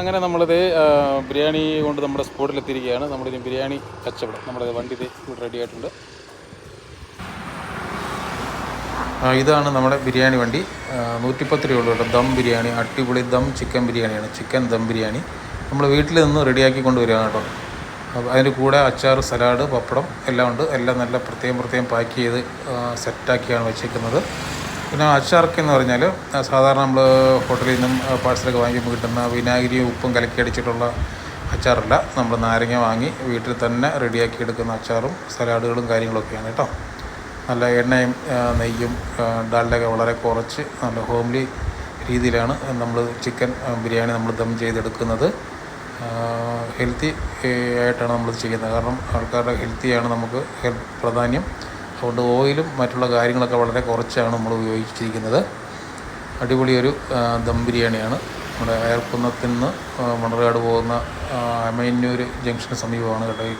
അങ്ങനെ നമ്മളിത് ബിരിയാണി കൊണ്ട് നമ്മുടെ സ്പോട്ടിലെത്തിയിരിക്കുകയാണ്. നമ്മളിത് ബിരിയാണി കച്ചവടം. നമ്മുടെ വണ്ടി ഇത് റെഡി ആയിട്ടുണ്ട്. ഇതാണ് നമ്മുടെ ബിരിയാണി വണ്ടി. നൂറ്റിപ്പത്ത് രൂപ ദം ബിരിയാണി അടിപൊളി ദം ചിക്കൻ ബിരിയാണിയാണ്. ചിക്കൻ ദം ബിരിയാണി. നമ്മൾ വീട്ടിൽ നിന്ന് റെഡിയാക്കി കൊണ്ടുവരികയാണ് കേട്ടോ. അതിന്റെ കൂടെ അച്ചാർ സലാഡ് പപ്പടം എല്ലാം ഉണ്ട്. എല്ലാം നല്ല പ്രത്യേകം പ്രത്യേകം പാക്ക് ചെയ്ത് സെറ്റാക്കിയാണ് വെച്ചേക്കുന്നത്. പിന്നെ അച്ചാർക്ക് എന്ന് പറഞ്ഞാൽ സാധാരണ നമ്മൾ ഹോട്ടലിൽ നിന്നും പാഴ്സലൊക്കെ വാങ്ങിക്കുമ്പോൾ കിട്ടുന്ന വിനാഗിരി ഉപ്പും കലക്കി അടിച്ചിട്ടുള്ള അച്ചാറല്ല. നമ്മൾ നാരങ്ങ വാങ്ങി വീട്ടിൽ തന്നെ റെഡിയാക്കി എടുക്കുന്ന അച്ചാറും സലാഡുകളും കാര്യങ്ങളൊക്കെയാണ് കേട്ടോ. നല്ല എണ്ണയും നെയ്യും ഡാലിലൊക്കെ വളരെ കുറച്ച് നല്ല ഹോംലി രീതിയിലാണ് നമ്മൾ ചിക്കൻ ബിരിയാണി നമ്മൾ ദം ചെയ്തെടുക്കുന്നത്. ഹെൽത്തി ആയിട്ടാണ് നമ്മൾ ചെയ്യുന്നത്. കാരണം ആൾക്കാരുടെ ഹെൽത്തിയാണ് നമുക്ക് പ്രാധാന്യം. അതുകൊണ്ട് ഓയിലും മറ്റുള്ള കാര്യങ്ങളൊക്കെ വളരെ കുറച്ചാണ് നമ്മൾ ഉപയോഗിച്ചിരിക്കുന്നത്. അടിപൊളിയൊരു ദം ബിരിയാണിയാണ്. നമ്മുടെ അയർക്കുന്നത്തിൽ നിന്ന് മണർകാട് പോകുന്ന അമയന്നൂർ ജംഗ്ഷന് സമീപമാണ് കേട്ടോ ഈ